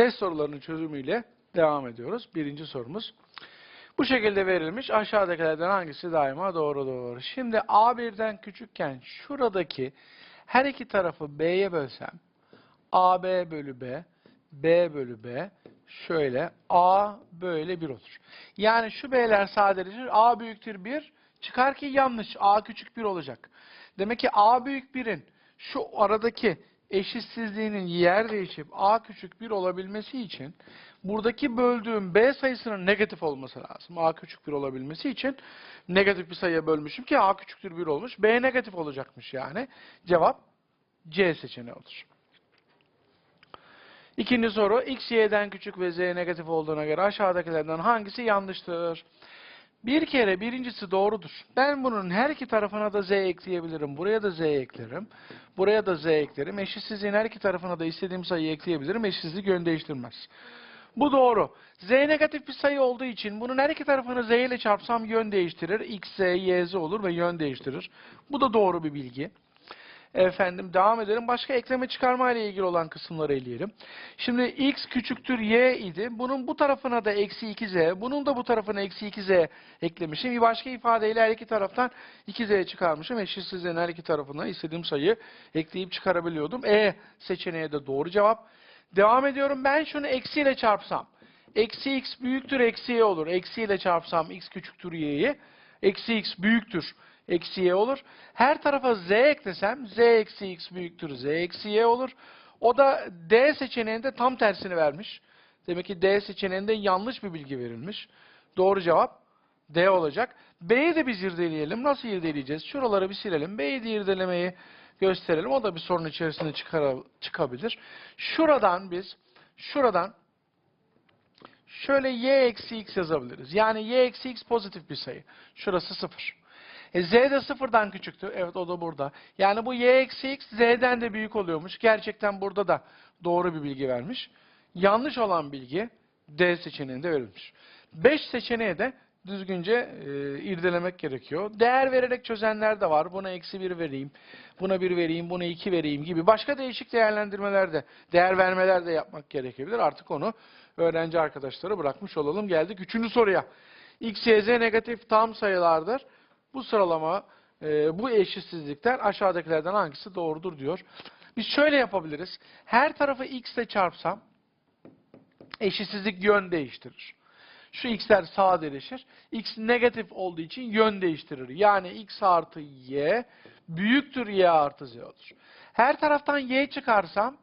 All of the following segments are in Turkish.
Test sorularının çözümüyle devam ediyoruz. Birinci sorumuz. Bu şekilde verilmiş. Aşağıdakilerden hangisi daima doğrudur? Şimdi A1'den küçükken şuradaki her iki tarafı B'ye bölsem AB bölü B, B bölü B şöyle A böyle 1 olur. Yani şu B'ler sadeleşir. A büyüktür 1 çıkar ki yanlış. A küçük 1 olacak. Demek ki A büyük 1'in şu aradaki eşitsizliğinin yer değişip A küçük 1 olabilmesi için buradaki böldüğüm B sayısının negatif olması lazım. A küçük 1 olabilmesi için negatif bir sayıya bölmüşüm ki A küçüktür 1 olmuş. B negatif olacakmış yani. Cevap C seçeneği olur. İkinci soru. X, Y'den küçük ve Z negatif olduğuna göre aşağıdakilerden hangisi yanlıştır? Bir kere birincisi doğrudur. Ben bunun her iki tarafına da Z ekleyebilirim. Buraya da Z eklerim. Buraya da Z eklerim. Eşitsizliğin her iki tarafına da istediğim sayıyı ekleyebilirim. Eşitsizlik yön değiştirmez. Bu doğru. Z negatif bir sayı olduğu için bunun her iki tarafını Z ile çarpsam yön değiştirir. X, Z, Y, Z olur ve yön değiştirir. Bu da doğru bir bilgi. Efendim devam edelim. Başka ekleme çıkarma ile ilgili olan kısımları eleyelim. Şimdi x küçüktür y idi. Bunun bu tarafına da eksi 2z, bunun da bu tarafına eksi 2z eklemişim. Bir başka ifadeyle her iki taraftan 2z çıkarmışım. Eşitsizliğin her iki tarafına istediğim sayıyı ekleyip çıkarabiliyordum. E seçeneği de doğru cevap. Devam ediyorum. Ben şunu eksiyle çarpsam. Eksi x büyüktür eksi y olur. Eksiyle çarpsam x küçüktür y'yi. Eksi x büyüktür eksi y olur. Her tarafa z eklesem z eksi x büyüktür z eksi y olur. O da D seçeneğinde tam tersini vermiş. Demek ki D seçeneğinde yanlış bir bilgi verilmiş. Doğru cevap D olacak. B'yi de biz irdeleyelim. Nasıl irdeleyeceğiz? Şuraları bir silelim. B'yi de irdelemeyi gösterelim. O da bir sorun içerisinde çıkabilir. Şuradan biz, şuradan şöyle y eksi x yazabiliriz. Yani y eksi x pozitif bir sayı. Şurası 0. E, z de sıfırdan küçüktü. Evet o da burada. Yani bu y eksi x z'den de büyük oluyormuş. Gerçekten burada da doğru bir bilgi vermiş. Yanlış olan bilgi D seçeneğinde verilmiş. 5 seçeneği de düzgünce e, irdelemek gerekiyor. Değer vererek çözenler de var. Buna eksi 1 vereyim, buna 1 vereyim, buna 2 vereyim gibi. Başka değişik değerlendirmeler de, değer vermeler de yapmak gerekebilir. Artık onu öğrenci arkadaşlara bırakmış olalım. Geldik üçüncü soruya. X, Y, Z negatif tam sayılardır. Bu sıralama, e, bu eşitsizlikler aşağıdakilerden hangisi doğrudur diyor. Biz şöyle yapabiliriz. Her tarafı x ile çarpsam eşitsizlik yön değiştirir. Şu x'ler sadeleşir. X negatif olduğu için yön değiştirir. Yani x artı y büyüktür y artı z olur. Her taraftan y çıkarsam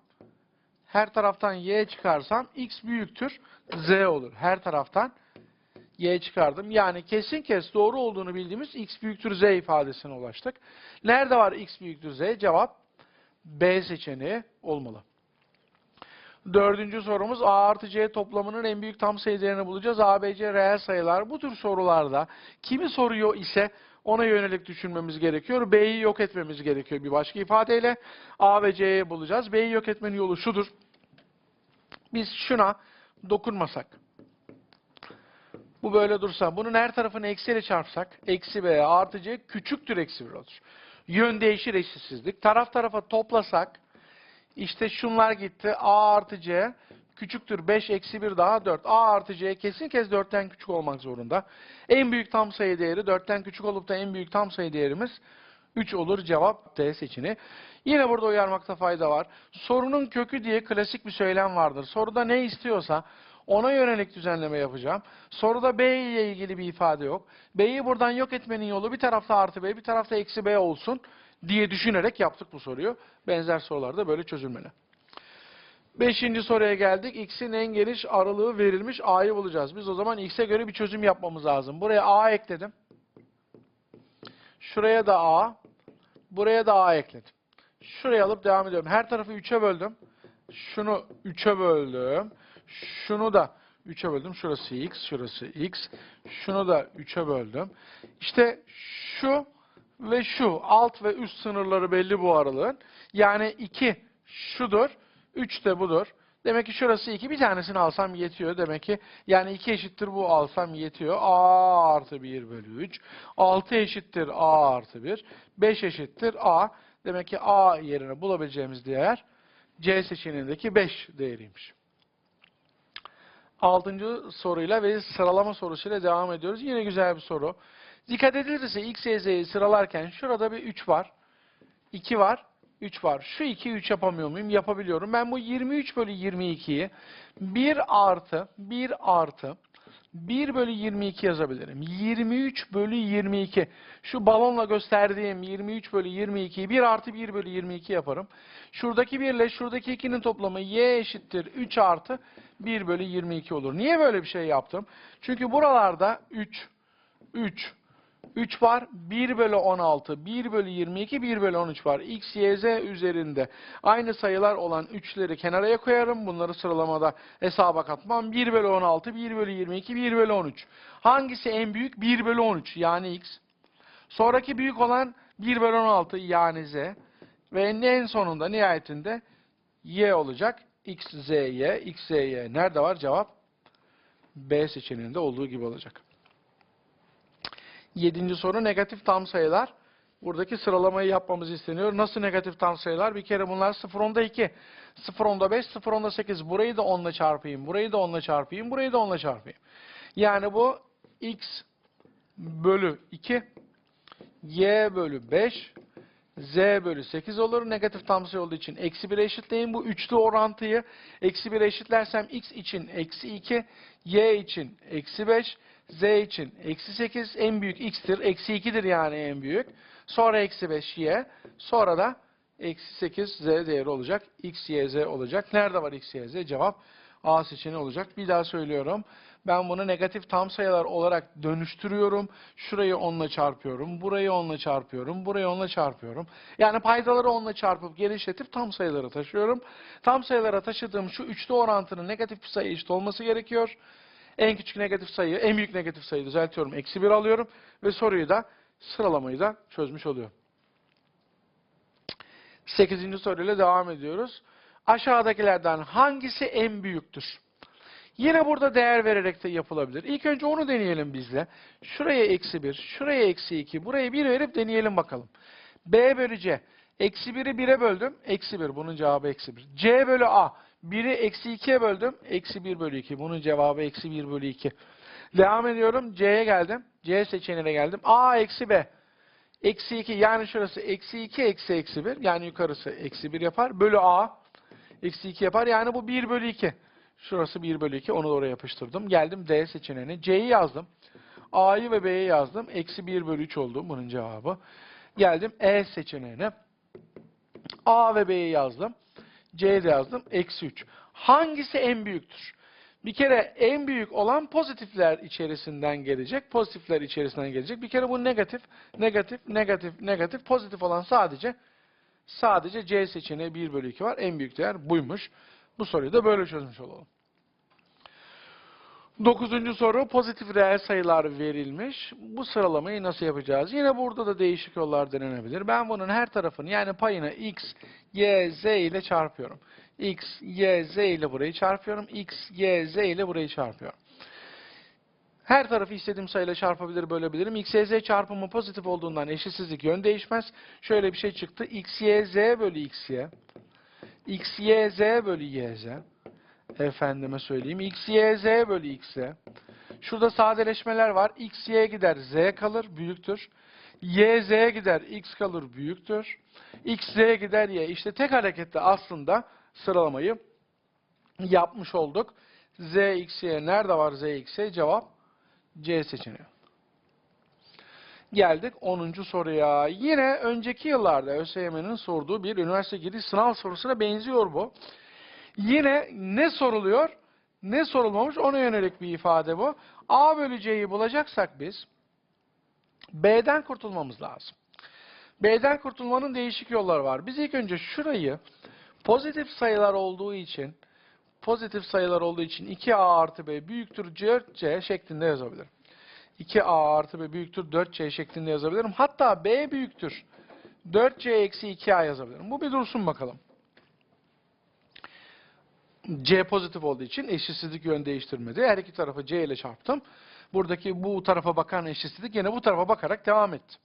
her taraftan y çıkarsam x büyüktür z olur. Her taraftan y çıkardım. Yani kesin kes doğru olduğunu bildiğimiz x büyüktür z ifadesine ulaştık. Nerede var x büyüktür z? Cevap B seçeneği olmalı. Dördüncü sorumuz A artı C toplamının en büyük tam sayı değerini bulacağız. A, B, C reel sayılar. Bu tür sorularda kimi soruyor ise ona yönelik düşünmemiz gerekiyor. B'yi yok etmemiz gerekiyor bir başka ifadeyle. A ve C'yi bulacağız. B'yi yok etmenin yolu şudur. Biz şuna dokunmasak. Bu böyle dursa. Bunun her tarafını eksiyle çarpsak. Eksi B artı C küçüktür eksi 1 olur. Yön değişir eşitsizlik. Taraf tarafa toplasak. işte şunlar gitti. A artı C küçüktür 5 eksi 1 daha 4. A artı C kesin kez 4'ten küçük olmak zorunda. En büyük tam sayı değeri 4'ten küçük olup da en büyük tam sayı değerimiz 3 olur. Cevap D seçeneği. Yine burada uyarmakta fayda var. Sorunun kökü diye klasik bir söylem vardır. Soruda ne istiyorsa ona yönelik düzenleme yapacağım. Soruda B ile ilgili bir ifade yok. B'yi buradan yok etmenin yolu bir tarafta artı B, bir tarafta eksi B olsun diye düşünerek yaptık bu soruyu. Benzer sorularda böyle çözülmeli. Beşinci soruya geldik. X'in en geniş aralığı verilmiş A'yı bulacağız. Biz o zaman X'e göre bir çözüm yapmamız lazım. Buraya A ekledim. Şuraya da A. Buraya da A ekledim. Şuraya alıp devam ediyorum. Her tarafı 3'e böldüm. Şunu 3'e böldüm. Şunu da 3'e böldüm. Şurası x, şurası x. Şunu da 3'e böldüm. İşte şu ve şu alt ve üst sınırları belli bu aralığın. Yani 2 şudur, 3 de budur. Demek ki şurası 2. Bir tanesini alsam yetiyor. Demek ki yani 2 eşittir bu alsam yetiyor. A artı 1 bölü 3. 6 eşittir A artı 1. 5 eşittir A. Demek ki A yerine bulabileceğimiz değer C seçeneğindeki 5 değeriymiş. Altıncı soruyla ve sıralama sorusuyla devam ediyoruz. Yine güzel bir soru. Dikkat edilirse x, z'yi sıralarken şurada bir 3 var. 2 var. 3 var. Şu 2'yi 3 yapamıyor muyum? Yapabiliyorum. Ben bu 23 bölü 22'yi 1 artı 1 artı 1 bölü 22 yazabilirim. 23 bölü 22. Şu balonla gösterdiğim 23 bölü 22'yi 1 artı 1 bölü 22 yaparım. Şuradaki 1 ile şuradaki 2'nin toplamı y eşittir 3 artı 1 bölü 22 olur. Niye böyle bir şey yaptım? Çünkü buralarda 3, 3, 3 var. 1 bölü 16, 1 bölü 22, 1 bölü 13 var. X, Y, Z üzerinde aynı sayılar olan 3'leri kenaraya koyarım. Bunları sıralamada hesaba katmam. 1 bölü 16, 1 bölü 22, 1 bölü 13. Hangisi en büyük? 1 bölü 13 yani X. Sonraki büyük olan 1 bölü 16 yani Z. Ve en sonunda nihayetinde Y olacak. X, Z, Y, X, Z, Y. Nerede var cevap? B seçeneğinde olduğu gibi olacak. Yedinci soru negatif tam sayılar. Buradaki sıralamayı yapmamız isteniyor. Nasıl negatif tam sayılar? Bir kere bunlar 0 onda 2, 0 onda 5, 0 onda 8. Burayı da 10 ile çarpayım, burayı da 10 ile çarpayım, burayı da 10 ile çarpayım. Yani bu x bölü 2, y bölü 5, z bölü 8 olur. Negatif tam sayı olduğu için eksi 1'e eşitleyin. Bu üçlü orantıyı eksi 1'e eşitlersem x için eksi 2, y için eksi 5, z için eksi 8 en büyük x'tir. Eksi 2'dir yani en büyük. Sonra eksi 5 y. Sonra da eksi 8 z değeri olacak. x, y, z olacak. Nerede var x, y, z? Cevap A seçeneği olacak. Bir daha söylüyorum. Ben bunu negatif tam sayılar olarak dönüştürüyorum. Şurayı 10 ile çarpıyorum. Burayı 10 ile çarpıyorum. Burayı 10 ile çarpıyorum. Yani paydaları 10 ile çarpıp genişletip tam sayılara taşıyorum. Tam sayılara taşıdığım şu üçlü orantının negatif bir sayı eşit olması gerekiyor. En küçük negatif sayı, en büyük negatif sayıyı düzeltiyorum. Eksi 1 alıyorum ve soruyu da sıralamayı da çözmüş oluyorum. Sekizinci soruyla devam ediyoruz. Aşağıdakilerden hangisi en büyüktür? Yine burada değer vererek de yapılabilir. İlk önce onu deneyelim bizle. Şuraya eksi 1, şuraya eksi 2, buraya 1 verip deneyelim bakalım. B bölü C. Eksi 1'i 1'e böldüm. Eksi 1. Bunun cevabı eksi 1. C bölü A. 1'i eksi 2'ye böldüm. Eksi 1 bölü 2. Bunun cevabı eksi 1 bölü 2. Devam ediyorum. C'ye geldim. C seçeneğine geldim. A eksi B. Eksi 2 yani şurası eksi 2 eksi eksi 1. Yani yukarısı eksi 1 yapar. Bölü A. Eksi 2 yapar. Yani bu 1 bölü 2. Şurası 1 bölü 2. Onu da oraya yapıştırdım. Geldim D seçeneğine. C'yi yazdım. A'yı ve B'yi yazdım. Eksi 1 bölü 3 oldu bunun cevabı. Geldim E seçeneğine. A ve B'yi yazdım. C'yi de yazdım. Eksi 3. Hangisi en büyüktür? Bir kere en büyük olan pozitifler içerisinden gelecek. Pozitifler içerisinden gelecek. Bir kere bu negatif, negatif, negatif, negatif. Pozitif olan sadece sadece C seçeneği 1 bölü 2 var. En büyük değer buymuş. Bu soruyu da böyle çözmüş olalım. Dokuzuncu soru pozitif reel sayılar verilmiş. Bu sıralamayı nasıl yapacağız? Yine burada da değişik yollar denenebilir. Ben bunun her tarafını yani payını x, y, z ile çarpıyorum. x, y, z ile burayı çarpıyorum. x, y, z ile burayı çarpıyorum. Her tarafı istediğim sayıyla çarpabilir, bölebilirim. X, Y, Z çarpımı pozitif olduğundan eşitsizlik yön değişmez. Şöyle bir şey çıktı. X, Y, Z bölü X, Y. X, Y, Z bölü Y, Z. Efendime söyleyeyim. X, Y, Z bölü X, Y. Şurada sadeleşmeler var. X, Y gider, Z kalır, büyüktür. Y, Z gider, X kalır, büyüktür. X, Z gider, Y. İşte tek harekette aslında sıralamayı yapmış olduk. Z, X, Y nerede var Z, X, Y? Cevap C seçeneği. Geldik 10. soruya. Yine önceki yıllarda ÖSYM'nin sorduğu bir üniversite giriş sınav sorusuna benziyor bu. Yine ne soruluyor, ne sorulmamış ona yönelik bir ifade bu. A bölü C'yi bulacaksak biz B'den kurtulmamız lazım. B'den kurtulmanın değişik yolları var. Biz ilk önce şurayı pozitif sayılar olduğu için pozitif sayılar olduğu için 2A artı B büyüktür 4C şeklinde yazabilirim. 2A artı B büyüktür 4C şeklinde yazabilirim. Hatta B büyüktür 4C eksi 2A yazabilirim. Bu bir dursun bakalım. C pozitif olduğu için eşitsizlik yön değiştirmedi. Her iki tarafı C ile çarptım. Buradaki bu tarafa bakan eşitsizlik yine bu tarafa bakarak devam etti.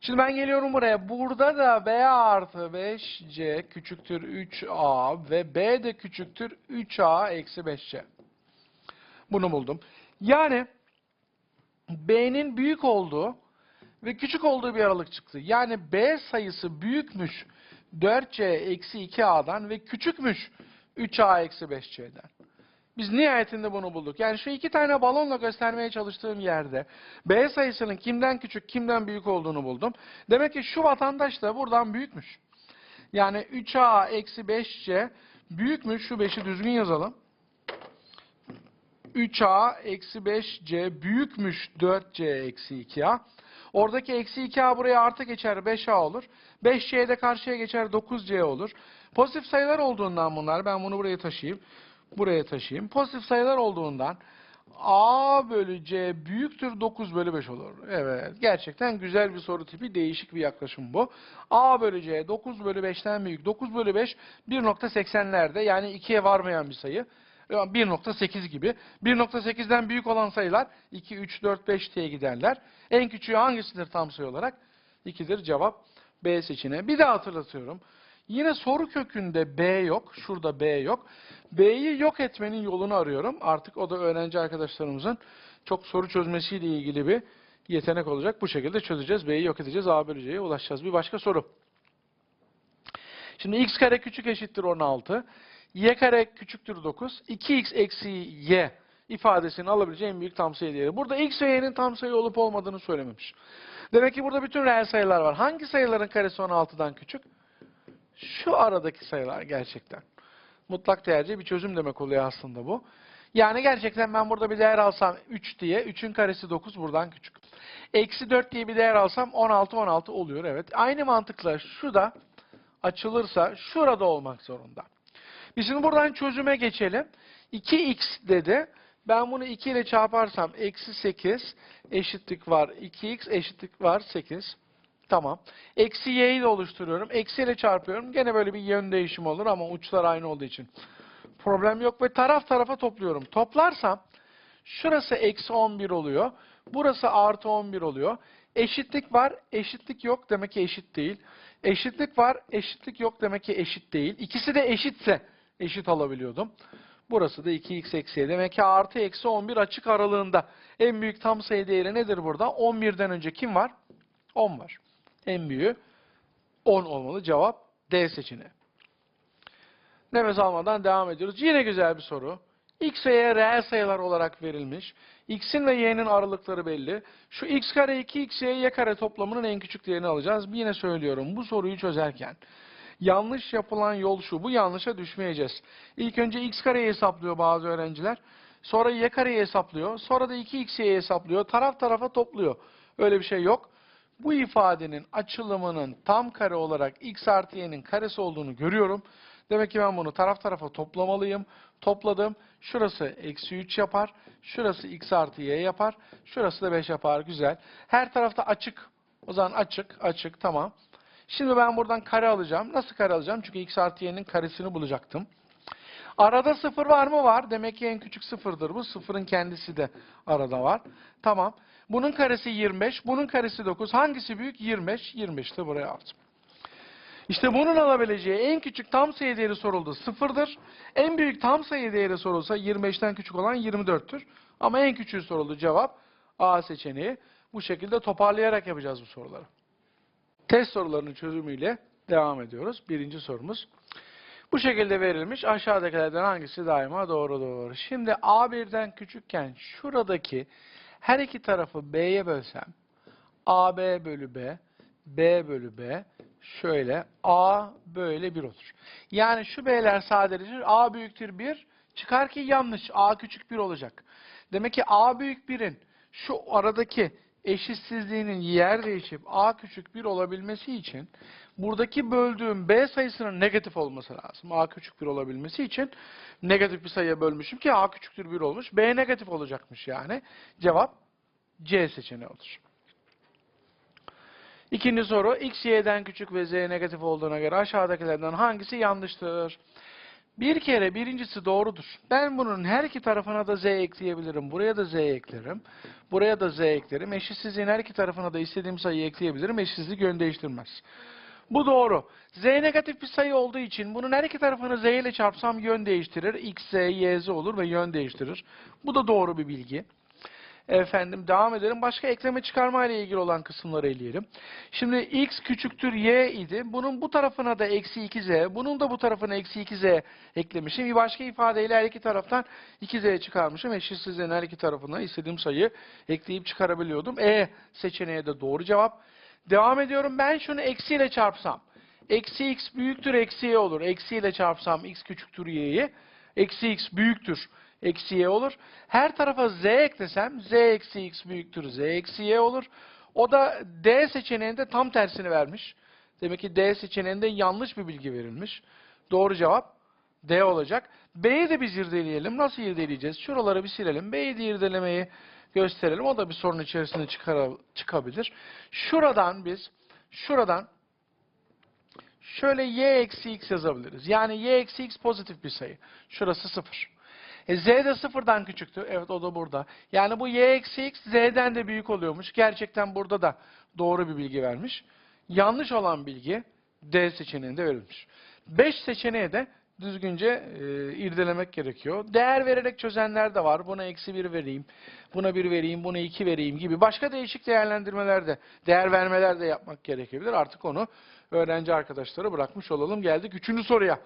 Şimdi ben geliyorum buraya. Burada da B artı 5C küçüktür 3A ve B de küçüktür 3A eksi 5C. Bunu buldum. Yani B'nin büyük olduğu ve küçük olduğu bir aralık çıktı. Yani B sayısı büyükmüş 4C eksi 2A'dan ve küçükmüş 3A eksi 5C'den. Biz nihayetinde bunu bulduk. Yani şu iki tane balonla göstermeye çalıştığım yerde B sayısının kimden küçük, kimden büyük olduğunu buldum. Demek ki şu vatandaş da buradan büyükmüş. Yani 3A eksi 5C büyükmüş. Şu 5'i düzgün yazalım. 3A eksi 5C büyükmüş 4C eksi 2A. Oradaki eksi 2A buraya artı geçer 5A olur. 5C de karşıya geçer 9C olur. Pozitif sayılar olduğundan bunlar ben bunu buraya taşıyayım. Buraya taşıyayım. Pozitif sayılar olduğundan A bölü C büyüktür 9 bölü 5 olur. Evet gerçekten güzel bir soru tipi değişik bir yaklaşım bu. A bölü C 9 bölü 5'ten büyük. 9 bölü 5 1.80'lerde yani 2'ye varmayan bir sayı. 1.8 gibi. 1.8'den büyük olan sayılar 2, 3, 4, 5 diye giderler. En küçüğü hangisidir tam sayı olarak? 2'dir cevap B seçeneği. Bir daha hatırlatıyorum. Yine soru kökünde B yok. Şurada B yok. B'yi yok etmenin yolunu arıyorum. Artık o da öğrenci arkadaşlarımızın çok soru çözmesiyle ilgili bir yetenek olacak. Bu şekilde çözeceğiz. B'yi yok edeceğiz. A bölü C'ye ulaşacağız. Bir başka soru. Şimdi x kare küçük eşittir 16. y kare küçüktür 9. 2x eksi y ifadesini alabileceği en büyük tam sayı değeri. Burada x ve y'nin tam sayı olup olmadığını söylememiş. Demek ki burada bütün reel sayılar var. Hangi sayıların karesi 16'dan küçük? Şu aradaki sayılar gerçekten. Mutlak değerci bir çözüm demek oluyor aslında bu. Yani gerçekten ben burada bir değer alsam 3 diye, 3'ün karesi 9 buradan küçük. Eksi 4 diye bir değer alsam 16, 16 oluyor evet. Aynı mantıkla şu da açılırsa şurada olmak zorunda. Biz şimdi buradan çözüme geçelim. 2x dedi. Ben bunu 2 ile çarparsam eksi 8 eşitlik var. 2x eşitlik var 8. Tamam. Eksi y'yi de oluşturuyorum. Eksi ile çarpıyorum. Gene böyle bir yön değişimi olur ama uçlar aynı olduğu için. Problem yok ve taraf tarafa topluyorum. Toplarsam şurası eksi 11 oluyor. Burası artı 11 oluyor. Eşitlik var, eşitlik yok demek ki eşit değil. Eşitlik var, eşitlik yok demek ki eşit değil. İkisi de eşitse eşit alabiliyordum. Burası da 2x eksi. Demek ki artı eksi 11 açık aralığında. En büyük tam sayı değeri nedir burada? 11'den önce kim var? 10 var. En büyüğü 10 olmalı. Cevap D seçeneği. Nefes almadan devam ediyoruz. Yine güzel bir soru. X ve Y reel sayılar olarak verilmiş. X'in ve Y'nin aralıkları belli. Şu X kare 2X Y, Y kare toplamının en küçük değerini alacağız. Yine söylüyorum bu soruyu çözerken. Yanlış yapılan yol şu. Bu yanlışa düşmeyeceğiz. İlk önce X kareyi hesaplıyor bazı öğrenciler. Sonra Y kareyi hesaplıyor. Sonra da 2XY'yi hesaplıyor. Taraf tarafa topluyor. Öyle bir şey yok. Bu ifadenin açılımının tam kare olarak X artı Y'nin karesi olduğunu görüyorum. Demek ki ben bunu taraf tarafa toplamalıyım. Topladım. Şurası eksi 3 yapar. Şurası x artı y yapar. Şurası da 5 yapar. Güzel. Her tarafta açık. O zaman açık, açık. Tamam. Şimdi ben buradan kare alacağım. Nasıl kare alacağım? Çünkü x artı y'nin karesini bulacaktım. Arada sıfır var mı? Var. Demek ki en küçük sıfırdır bu. Sıfırın kendisi de arada var. Tamam. Bunun karesi 25. Bunun karesi 9. Hangisi büyük? 25. 25 de buraya aldım. İşte bunun alabileceği en küçük tam sayı değeri soruldu. Sıfırdır. En büyük tam sayı değeri sorulsa 25'ten küçük olan 24'tür. Ama en küçüğü soruldu. Cevap A seçeneği. Bu şekilde toparlayarak yapacağız bu soruları. Test sorularının çözümüyle devam ediyoruz. Birinci sorumuz. Bu şekilde verilmiş. Aşağıdakilerden hangisi daima doğrudur? Şimdi A1'den küçükken şuradaki her iki tarafı B'ye bölsem AB bölü B, B bölü B şöyle A böyle 1 olur. Yani şu B'ler sadeleşir. A büyüktür 1. Çıkar ki yanlış. A küçük 1 olacak. Demek ki A büyük 1'in şu aradaki eşitsizliğinin yer değişip A küçük 1 olabilmesi için buradaki böldüğüm B sayısının negatif olması lazım. A küçük 1 olabilmesi için negatif bir sayıya bölmüşüm ki A küçüktür 1 olmuş. B negatif olacakmış yani. Cevap C seçeneği olur. İkinci soru. X, Y'den küçük ve Z negatif olduğuna göre aşağıdakilerden hangisi yanlıştır? Bir kere birincisi doğrudur. Ben bunun her iki tarafına da Z ekleyebilirim. Buraya da Z eklerim. Buraya da Z eklerim. Eşitsizliğin her iki tarafına da istediğim sayıyı ekleyebilirim. Eşitsizlik yön değiştirmez. Bu doğru. Z negatif bir sayı olduğu için bunun her iki tarafını Z ile çarpsam yön değiştirir. X, Z, Y, Z olur ve yön değiştirir. Bu da doğru bir bilgi. Efendim devam edelim. Başka ekleme çıkarma ile ilgili olan kısımları eleyelim. Şimdi x küçüktür y idi. Bunun bu tarafına da eksi 2z, bunun da bu tarafına eksi 2z eklemişim. Bir başka ifadeyle her iki taraftan 2z çıkarmışım. Eşitsizliğin her iki tarafına istediğim sayı ekleyip çıkarabiliyordum. E seçeneği de doğru cevap. Devam ediyorum. Ben şunu eksiyle çarpsam. Eksi x büyüktür eksi y olur. Eksiyle çarpsam x küçüktür y'yi. Eksi x büyüktür eksi y olur. Her tarafa z eklesem z eksi x büyüktür z eksi y olur. O da D seçeneğinde tam tersini vermiş. Demek ki D seçeneğinde yanlış bir bilgi verilmiş. Doğru cevap D olacak. B'yi de biz irdeleyelim. Nasıl irdeleyeceğiz? Şuraları bir silelim. B'yi de irdelemeyi gösterelim. O da bir sorun içerisinde çıkar, çıkabilir. Şuradan biz, şuradan şöyle y eksi x yazabiliriz. Yani y eksi x pozitif bir sayı. Şurası sıfır. E, z de sıfırdan küçüktü. Evet o da burada. Yani bu y eksi x z'den de büyük oluyormuş. Gerçekten burada da doğru bir bilgi vermiş. Yanlış olan bilgi D seçeneğinde verilmiş. 5 seçeneği de düzgünce e, irdelemek gerekiyor. Değer vererek çözenler de var. Buna eksi 1 vereyim, buna 1 vereyim, buna 2 vereyim gibi. Başka değişik değerlendirmeler de, değer vermeler de yapmak gerekebilir. Artık onu öğrenci arkadaşlara bırakmış olalım. Geldik üçüncü soruya.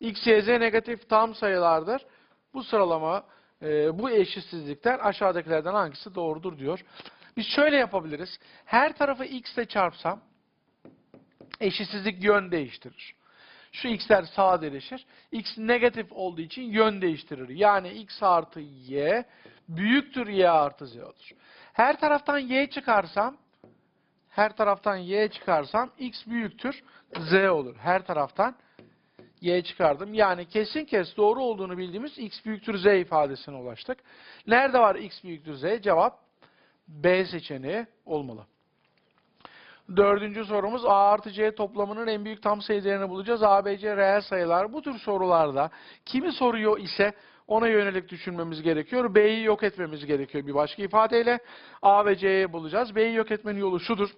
X, Y, Z negatif tam sayılardır. Bu sıralama, e, bu eşitsizlikler aşağıdakilerden hangisi doğrudur diyor. Biz şöyle yapabiliriz. Her tarafı x ile çarpsam eşitsizlik yön değiştirir. Şu x'ler sadeleşir. x negatif olduğu için yön değiştirir. Yani x artı y büyüktür y artı z olur. Her taraftan y çıkarsam her taraftan y çıkarsam x büyüktür z olur. Her taraftan y çıkardım. Yani kesin kes doğru olduğunu bildiğimiz x büyüktür z ifadesine ulaştık. Nerede var x büyüktür z? Cevap B seçeneği olmalı. Dördüncü sorumuz A artı C toplamının en büyük tam sayı değerini bulacağız. A, B, C reel sayılar. Bu tür sorularda kimi soruyor ise ona yönelik düşünmemiz gerekiyor. B'yi yok etmemiz gerekiyor bir başka ifadeyle. A ve C'yi bulacağız. B'yi yok etmenin yolu şudur.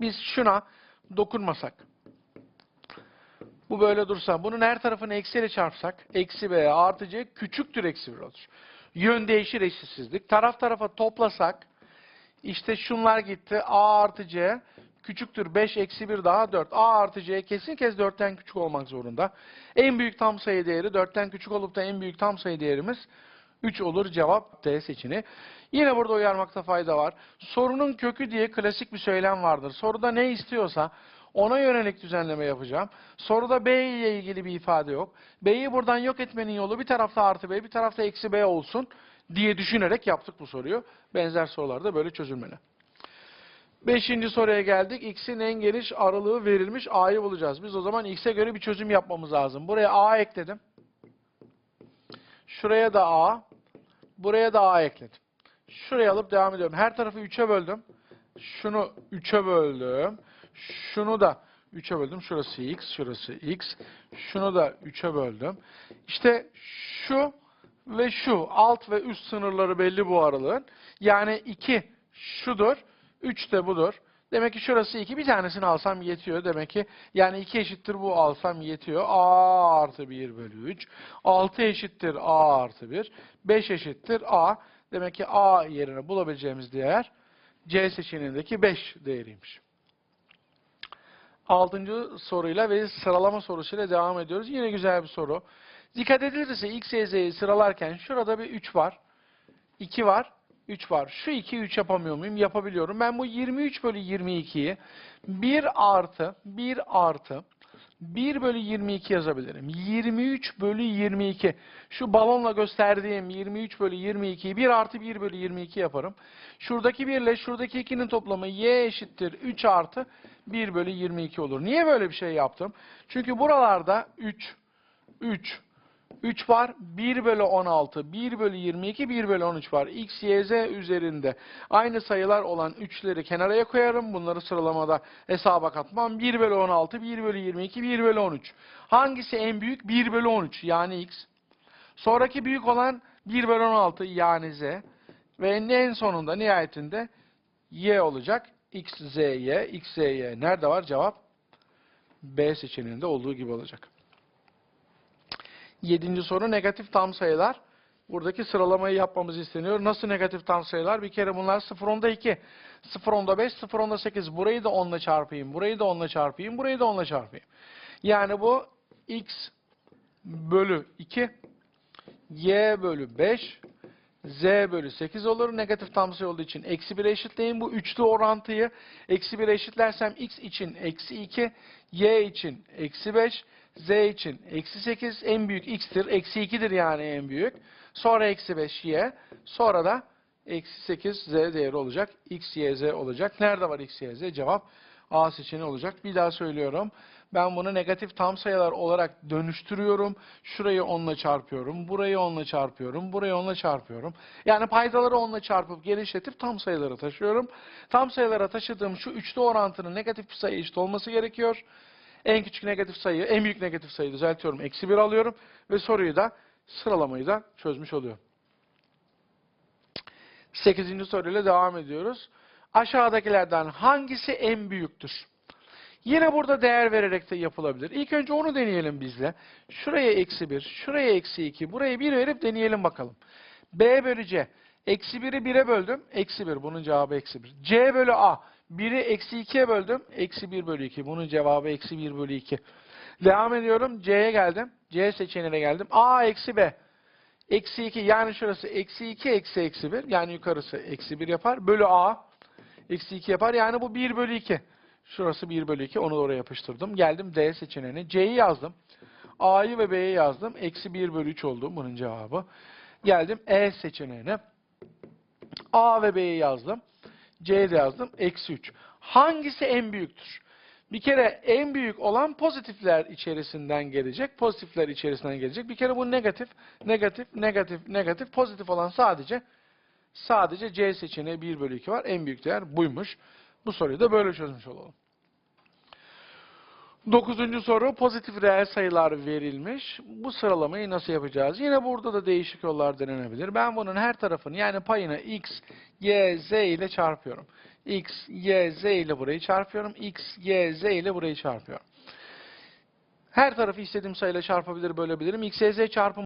Biz şuna dokunmasak. Bu böyle dursa. Bunun her tarafını eksiyle çarpsak. Eksi B artı C küçüktür eksi 1 olur. Yön değişir eşitsizlik. Taraf tarafa toplasak. İşte şunlar gitti. A artı C küçüktür 5 eksi 1 daha 4. A artı C kesin kez 4'ten küçük olmak zorunda. En büyük tam sayı değeri 4'ten küçük olup da en büyük tam sayı değerimiz 3 olur. Cevap D seçeneği. Yine burada uyarmakta fayda var. Sorunun kökü diye klasik bir söylem vardır. Soruda ne istiyorsa ona yönelik düzenleme yapacağım. Soruda B ile ilgili bir ifade yok. B'yi buradan yok etmenin yolu bir tarafta artı B, bir tarafta eksi B olsun diye düşünerek yaptık bu soruyu. Benzer sorularda böyle çözülmeli. Beşinci soruya geldik. X'in en geniş aralığı verilmiş A'yı bulacağız. Biz o zaman X'e göre bir çözüm yapmamız lazım. Buraya A ekledim. Şuraya da A. Buraya da A ekledim. Şuraya alıp devam ediyorum. Her tarafı 3'e böldüm. Şunu 3'e böldüm. Şunu da 3'e böldüm. Şurası X, şurası X. Şunu da 3'e böldüm. İşte şu ve şu alt ve üst sınırları belli bu aralığın. Yani 2 şudur, 3 de budur. Demek ki şurası 2. Bir tanesini alsam yetiyor. Demek ki yani 2 eşittir bu alsam yetiyor. A artı 1 bölü 3. 6 eşittir A artı 1. 5 eşittir A. Demek ki A yerine bulabileceğimiz değer C seçeneğindeki 5 değeriymiş. Altıncı soruyla ve sıralama sorusuyla devam ediyoruz. Yine güzel bir soru. Dikkat edilirse X, Y, Z'yi sıralarken şurada bir 3 var. 2 var. 3 var. Şu 2'yi 3 yapamıyor muyum? Yapabiliyorum. Ben bu 23 bölü 22'yi 1 artı 1 artı 1 bölü 22 yazabilirim. 23 bölü 22. Şu balonla gösterdiğim 23 bölü 22'yi 1 artı 1 bölü 22 yaparım. Şuradaki 1 ile şuradaki 2'nin toplamı y eşittir 3 artı 1 bölü 22 olur. Niye böyle bir şey yaptım? Çünkü buralarda 3, 3, 3 var. 1 bölü 16, 1 bölü 22, 1 bölü 13 var. X, Y, Z üzerinde aynı sayılar olan 3'leri kenaraya koyarım. Bunları sıralamada hesaba katmam. 1 bölü 16, 1 bölü 22, 1 bölü 13. Hangisi en büyük? 1 bölü 13 yani X. Sonraki büyük olan 1 bölü 16 yani Z. Ve en sonunda nihayetinde Y olacak. X, Z, Y, X, Z, Y. Nerede var cevap? B seçeneğinde olduğu gibi olacak. Yedinci soru negatif tam sayılar. Buradaki sıralamayı yapmamız isteniyor. Nasıl negatif tam sayılar? Bir kere bunlar 0 onda 2, 0 onda 5, 0 onda 8. Burayı da 10 ile çarpayım, burayı da 10 ile çarpayım, burayı da 10 ile çarpayım. Yani bu x bölü 2, y bölü 5, z bölü 8 olur. Negatif tam sayı olduğu için eksi 1'e eşitleyin. Bu üçlü orantıyı eksi 1'e eşitlersem x için eksi 2, y için eksi 5, z için eksi 8. En büyük x'tir. Eksi 2'dir yani en büyük. Sonra eksi 5 y. Sonra da eksi 8 z değeri olacak. x, y, z olacak. Nerede var x, y, z? Cevap A seçeneği olacak. Bir daha söylüyorum. Ben bunu negatif tam sayılar olarak dönüştürüyorum. Şurayı 10 ile çarpıyorum. Burayı 10 ile çarpıyorum. Burayı 10 ile çarpıyorum. Yani paydaları 10 ile çarpıp genişletip tam sayılara taşıyorum. Tam sayılara taşıdığım şu üçlü orantının negatif bir sayı eşit olması gerekiyor. En küçük negatif sayı, en büyük negatif sayıyı düzeltiyorum. Eksi 1 alıyorum ve soruyu da sıralamayı da çözmüş oluyorum. 8. soruyla devam ediyoruz. Aşağıdakilerden hangisi en büyüktür? Yine burada değer vererek de yapılabilir. İlk önce onu deneyelim bizle. Şuraya eksi 1, şuraya eksi 2, buraya 1 verip deneyelim bakalım. B bölü C. Eksi 1'i 1'e böldüm. Eksi 1. Bunun cevabı eksi 1. C bölü A. 1'i eksi 2'ye böldüm. Eksi 1 bölü 2. Bunun cevabı eksi 1 bölü 2. Devam ediyorum. C'ye geldim. C seçeneğine geldim. A eksi B. Eksi 2 yani şurası eksi 2 eksi eksi 1. Yani yukarısı eksi 1 yapar. Bölü A. Eksi 2 yapar. Yani bu 1 bölü 2. Şurası 1 bölü 2. Onu da oraya yapıştırdım. Geldim D seçeneğine. C'yi yazdım. A'yı ve B'yi yazdım. Eksi 1 bölü 3 oldu bunun cevabı. Geldim E seçeneğine. A ve B'yi yazdım. C'yi de yazdım. Eksi 3. Hangisi en büyüktür? Bir kere en büyük olan pozitifler içerisinden gelecek. Pozitifler içerisinden gelecek. Bir kere bu negatif, negatif, negatif, negatif. Pozitif olan sadece sadece C seçeneği 1 bölü 2 var. En büyük değer buymuş. Bu soruyu da böyle çözmüş olalım. Dokuzuncu soru pozitif reel sayılar verilmiş. Bu sıralamayı nasıl yapacağız? Yine burada da değişik yollar denenebilir. Ben bunun her tarafını yani payını x, y, z ile çarpıyorum. x, y, z ile burayı çarpıyorum. x, y, z ile burayı çarpıyorum. Her tarafı istediğim sayıyla çarpabilir, bölebilirim. x, y, z çarpımı